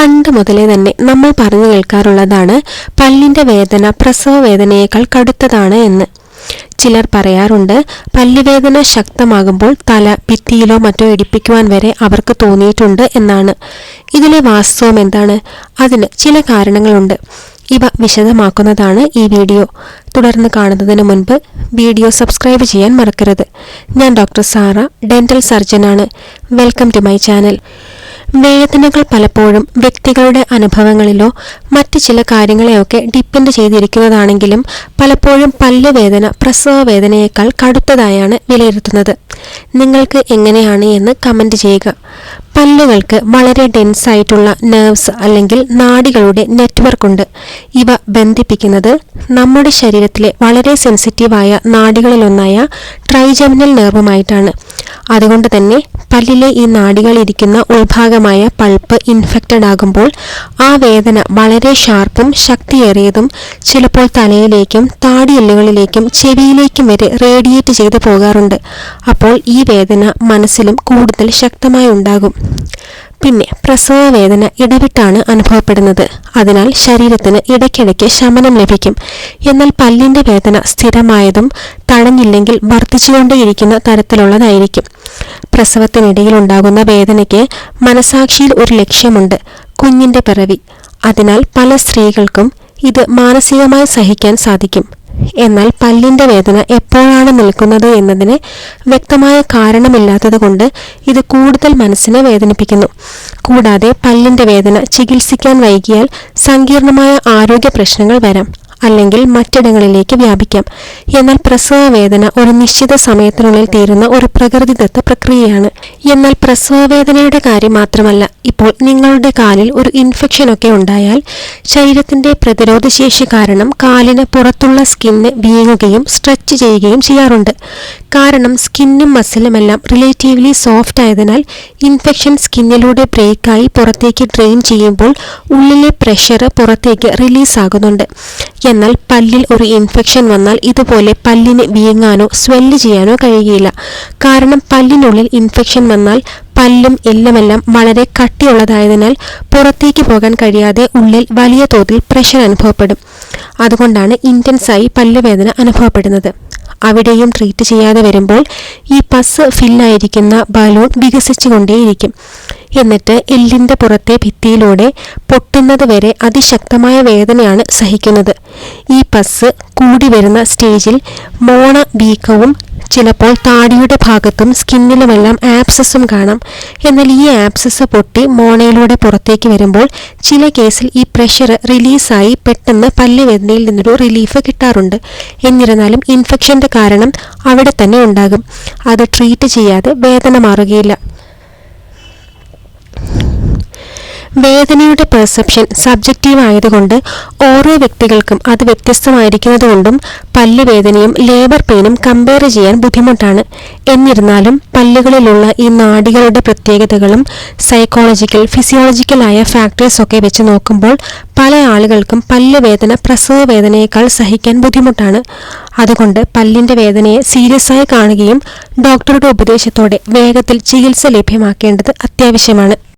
പണ്ട് മുതലേ തന്നെ നമ്മൾ പറഞ്ഞു കേൾക്കാറുള്ളതാണ് പല്ലിന്റെ വേദന പ്രസവ വേദനയേക്കാൾ കടുത്തതാണ് എന്ന്. ചിലർ പറയാറുണ്ട് പല്ലുവേദന ശക്തമാകുമ്പോൾ തല ഭിത്തിയിലോ മറ്റോ ഇടിപ്പിക്കുവാൻ വരെ അവർക്ക് തോന്നിയിട്ടുണ്ട് എന്നാണ്. ഇതിലെ വാസ്തവം എന്താണ്? അതിന് ചില കാരണങ്ങളുണ്ട്. ഇവ വിശദമാക്കുന്നതാണ് ഈ വീഡിയോ. തുടർന്ന് കാണുന്നതിന് മുൻപ് വീഡിയോ സബ്സ്ക്രൈബ് ചെയ്യാൻ മറക്കരുത്. ഞാൻ doctor Sara dental സർജനാണ്. Welcome to my channel. വേദനകൾ പലപ്പോഴും വ്യക്തികളുടെ അനുഭവങ്ങളിലോ മറ്റ് ചില കാര്യങ്ങളെയൊക്കെ ഡിപ്പെൻഡ് ചെയ്തിരിക്കുന്നതാണെങ്കിലും പലപ്പോഴും പല്ലുവേദന പ്രസവ വേദനയേക്കാൾ കടുത്തതായാണ് വിലയിരുത്തുന്നത്. നിങ്ങൾക്ക് എങ്ങനെയാണ് എന്ന് കമന്റ് ചെയ്യുക. പല്ലുകൾക്ക് വളരെ ഡെൻസ് ആയിട്ടുള്ള നെർവ്സ് അല്ലെങ്കിൽ നാടികളുടെ നെറ്റ്വർക്ക് ഉണ്ട്. ഇവ ബന്ധിപ്പിക്കുന്നത് നമ്മുടെ ശരീരത്തിലെ വളരെ സെൻസിറ്റീവായ നാടികളിലൊന്നായ ട്രൈജമിനൽ നെർവുമായിട്ടാണ് അതുകൊണ്ട് തന്നെ പല്ലിലെ ഈ നാഡികൾ ഇരിക്കുന്ന ഉൾഭാഗമായ പൾപ്പ് ഇൻഫെക്റ്റഡ് ആകുമ്പോൾ ആ വേദന വളരെ ഷാർപ്പും ശക്തിയേറിയതും ചിലപ്പോൾ തലയിലേക്കും താടിയെല്ലുകളിലേക്കും ചെവിയിലേക്കും വരെ റേഡിയേറ്റ് ചെയ്തു പോകാറുണ്ട്. അപ്പോൾ ഈ വേദന മനസ്സിലും കൂടുതൽ ശക്തമായി ഉണ്ടാകും. പിന്നെ പ്രസവ വേദന ഇടവിട്ടാണ് അനുഭവപ്പെടുന്നത്. അതിനാൽ ശരീരത്തിന് ഇടയ്ക്കിടയ്ക്ക് ശമനം ലഭിക്കും. എന്നാൽ പല്ലിന്റെ വേദന സ്ഥിരമായതും തടഞ്ഞില്ലെങ്കിൽ വർദ്ധിച്ചുകൊണ്ടേയിരിക്കുന്ന തരത്തിലുള്ളതായിരിക്കും. പ്രസവത്തിനിടയിൽ ഉണ്ടാകുന്ന വേദനയ്ക്ക് മനസാക്ഷിയിൽ ഒരു ലക്ഷ്യമുണ്ട് കുഞ്ഞിന്റെ പിറവി. അതിനാൽ പല സ്ത്രീകൾക്കും ഇത് മാനസികമായി സഹിക്കാൻ സാധിക്കും. എന്നാൽ പല്ലിന്റെ വേദന എപ്പോഴാണ് നിൽക്കുന്നത് എന്നതിന് വ്യക്തമായ കാരണമില്ലാത്തതുകൊണ്ട് ഇത് കൂടുതൽ മനസ്സിനെ വേദനിപ്പിക്കുന്നു. കൂടാതെ പല്ലിന്റെ വേദന ചികിത്സിക്കാൻ വൈകിയാൽ സങ്കീർണമായ ആരോഗ്യ പ്രശ്നങ്ങൾ വരാം. അല്ലെങ്കിൽ മറ്റിടങ്ങളിലേക്ക് വ്യാപിക്കാം. എന്നാൽ പ്രസവ വേദന ഒരു നിശ്ചിത സമയത്തിനുള്ളിൽ തീരുന്ന ഒരു പ്രകൃതിദത്ത പ്രക്രിയയാണ്. എന്നാൽ പ്രസവ വേദനയുടെ കാര്യം മാത്രമല്ല ഇപ്പോൾ നിങ്ങളുടെ കാലിൽ ഒരു ഇൻഫെക്ഷൻ ഒക്കെ ഉണ്ടായാൽ ശരീരത്തിന്റെ പ്രതിരോധശേഷി കാരണം കാലിന് പുറത്തുള്ള സ്കിന്ന് വീങ്ങുകയും സ്ട്രെച്ച് ചെയ്യുകയും ചെയ്യാറുണ്ട്. കാരണം സ്കിന്നും മസിലുമെല്ലാം റിലേറ്റീവ്ലി സോഫ്റ്റ് ആയതിനാൽ ഇൻഫെക്ഷൻ സ്കിന്നിലൂടെ ബ്രേക്കായി പുറത്തേക്ക് ഡ്രെയിൻ ചെയ്യുമ്പോൾ ഉള്ളിലെ പ്രഷർ പുറത്തേക്ക് റിലീസ് ആകുന്നുണ്ട് എന്നാൽ പല്ലിൽ ഒരു ഇൻഫെക്ഷൻ വന്നാൽ ഇതുപോലെ പല്ലിന് വീങ്ങാനോ സ്വെല്ല് ചെയ്യാനോ കഴിയുകയില്ല കാരണം പല്ലിനുള്ളിൽ ഇൻഫെക്ഷൻ വന്നാൽ പല്ലും എല്ലുമെല്ലാം വളരെ കട്ടിയുള്ളതായതിനാൽ പുറത്തേക്ക് പോകാൻ കഴിയാതെ ഉള്ളിൽ വലിയ തോതിൽ പ്രഷർ അനുഭവപ്പെടും. അതുകൊണ്ടാണ് ഇന്റൻസായി പല്ലുവേദന അനുഭവപ്പെടുന്നത്. അവിടെയും ട്രീറ്റ് ചെയ്യാതെ വരുമ്പോൾ ഈ പസ് ഫില്ലായിരിക്കുന്ന ബലൂൺ വികസിച്ചുകൊണ്ടേയിരിക്കും. എന്നിട്ട് എല്ലിന്റെ പുറത്തെ ഭിത്തിയിലൂടെ പൊട്ടുന്നത് വരെ അതിശക്തമായ വേദനയാണ് സഹിക്കുന്നത്. ഈ പസ് കൂടി വരുന്ന സ്റ്റേജിൽ മോണ വീക്കവും ചിലപ്പോൾ താടിയുടെ ഭാഗത്തും സ്കിന്നിലുമെല്ലാം ആപ്സസും കാണാം. എന്നാൽ ഈ ആപ്സസ് പൊട്ടി മോണയിലൂടെ പുറത്തേക്ക് വരുമ്പോൾ ചില കേസിൽ ഈ പ്രഷർ റിലീസായി പെട്ടെന്ന് പല്ലുവേദനയിൽ നിന്നൊരു റിലീഫ് കിട്ടാറുണ്ട്. എന്നിരുന്നാലും ഇൻഫെക്ഷന്റെ കാരണം അവിടെ തന്നെ ഉണ്ടാകും. അത് ട്രീറ്റ് ചെയ്യാതെ വേദന മാറുകയില്ല. വേദനയുടെ പെർസെപ്ഷൻ സബ്ജക്റ്റീവ് ആയതുകൊണ്ട് ഓരോ വ്യക്തികൾക്കും അത് വ്യത്യസ്തമായിരിക്കുന്നതുകൊണ്ടും പല്ലുവേദനയും ലേബർ പെയിനും കമ്പയർ ചെയ്യാൻ ബുദ്ധിമുട്ടാണ്. എന്നിരുന്നാലും പല്ലുകളിലുള്ള ഈ നാടികളുടെ പ്രത്യേകതകളും സൈക്കോളജിക്കൽ ഫിസിയോളജിക്കൽ ആയ ഫാക്ടേഴ്സ് ഒക്കെ വെച്ച് നോക്കുമ്പോൾ പല ആളുകൾക്കും പല്ലുവേദന പ്രസവ വേദനയേക്കാൾ സഹിക്കാൻ ബുദ്ധിമുട്ടാണ്. അതുകൊണ്ട് പല്ലിന്റെ വേദനയെ സീരിയസ് ആയി കാണുകയും ഡോക്ടറുടെ ഉപദേശത്തോടെ വേഗത്തിൽ ചികിത്സ ലഭ്യമാക്കേണ്ടത് അത്യാവശ്യമാണ്.